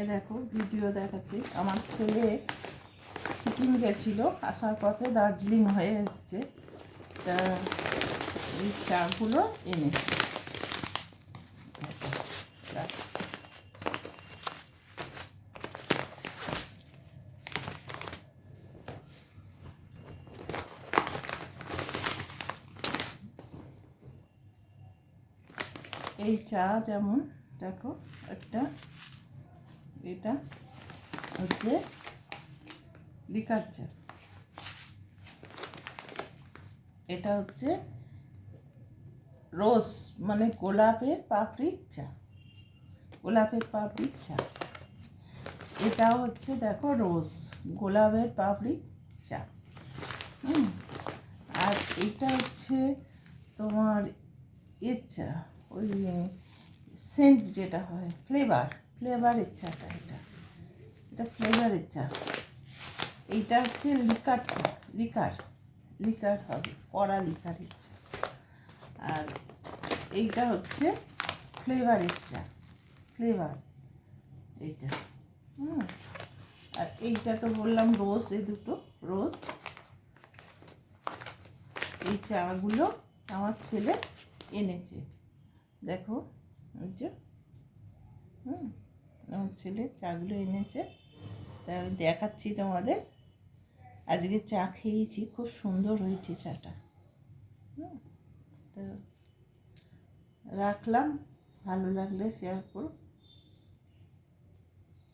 এ দেখো, ভিডিও দেখাচ্ছি। আমার ছেলে সিকিম গেছিল, আসার পথে দার্জিলিং হয়ে এসছে। তা এই চাগুলো এনেছে এই চা যেমন, দেখো, একটা এটা হচ্ছে লিকার চা এটা হচ্ছে রোজ মানে গোলাপের পাপড়ির চা। গোলাপের পাপড়ির চা। এটা হচ্ছে দেখো রোজ, গোলাপের পাপড়ির চা। আর এটা হচ্ছে তোমার এর চা, ওই, সেন্ট যেটা হয়, ফ্লেভার। ফ্লেভারের চাটা এটা। এটা ফ্লেভারের চা। এইটা হচ্ছে লিকার চা, লিকার। লিকার হবে, কড়া লিকারের চা। আর এইটা হচ্ছে ফ্লেভারের চা, ফ্লেভার। এইটা, হুম। আর এইটা তো বললাম রোজ, এই দুটো, রোজ। এই চাগুলো আমার ছেলে এনেছে। দেখো ওই যে, হুম। ছেলে, চাগুলো এনেছে। তা আমি দেখাচ্ছি তোমাদের। আজকে চা খেয়েছি, খুব সুন্দর হয়েছে চাটা। তো রাখলাম, ভালো লাগলে শেয়ার করো।